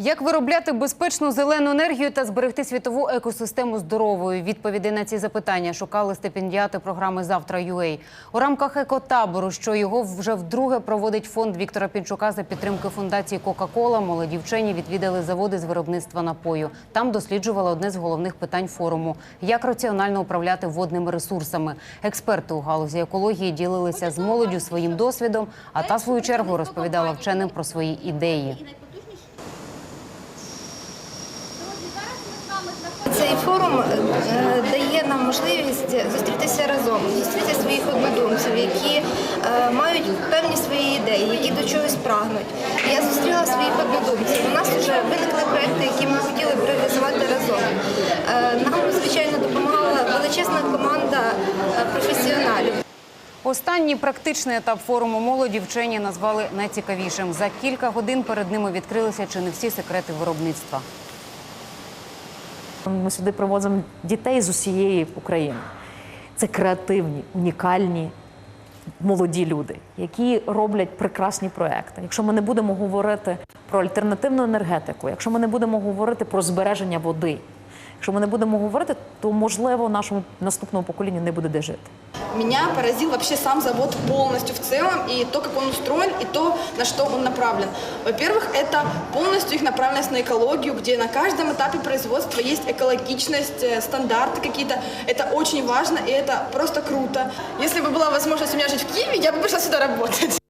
Як виробляти безпечну зелену енергію та зберегти світову екосистему здоровою? Відповіді на ці запитання шукали стипендіати програми Завтра UA. у рамках екотабору, що його вже вдруге проводить фонд Віктора Пінчука за підтримки фундації Кока-Кола. Молоді вчені відвідали заводи з виробництва напою. Там досліджували одне з головних питань форуму: як раціонально управляти водними ресурсами. Експерти у галузі екології ділилися з молоддю своїм досвідом, а та в свою чергу розповідала вченим про свої ідеї. Цей форум е, дає нам можливість зустрітися разом, зустріти своїх однодумців, які е, мають певні свої ідеї, які до чогось прагнуть. Я зустріла своїх однодумців. У нас вже виникли проекти, які ми хотіли б реалізувати разом. Е, Нам, звичайно, допомагала величезна команда професіоналів. Останній практичний етап форуму молоді вчені назвали найцікавішим. За кілька годин перед ними відкрилися чи не всі секрети виробництва. Ми сюди привозимо дітей з усієї України. Це креативні, унікальні молоді люди, які роблять прекрасні проекти. Якщо ми не будемо говорити про альтернативну енергетику, якщо ми не будемо говорити про збереження води, якщо ми не будемо говорити, то можливо нашому наступному поколінню не буде де жити. Меня поразил вообще сам завод полностью в целом, и то, как он устроен, и то, на что он направлен. Во-первых, это полностью их направленность на экологию, где на каждом этапе производства есть экологичность, э, стандарты какие-то. Это очень важно, и это просто круто. Если бы была возможность у меня жить в Киеве, я бы пришла сюда работать.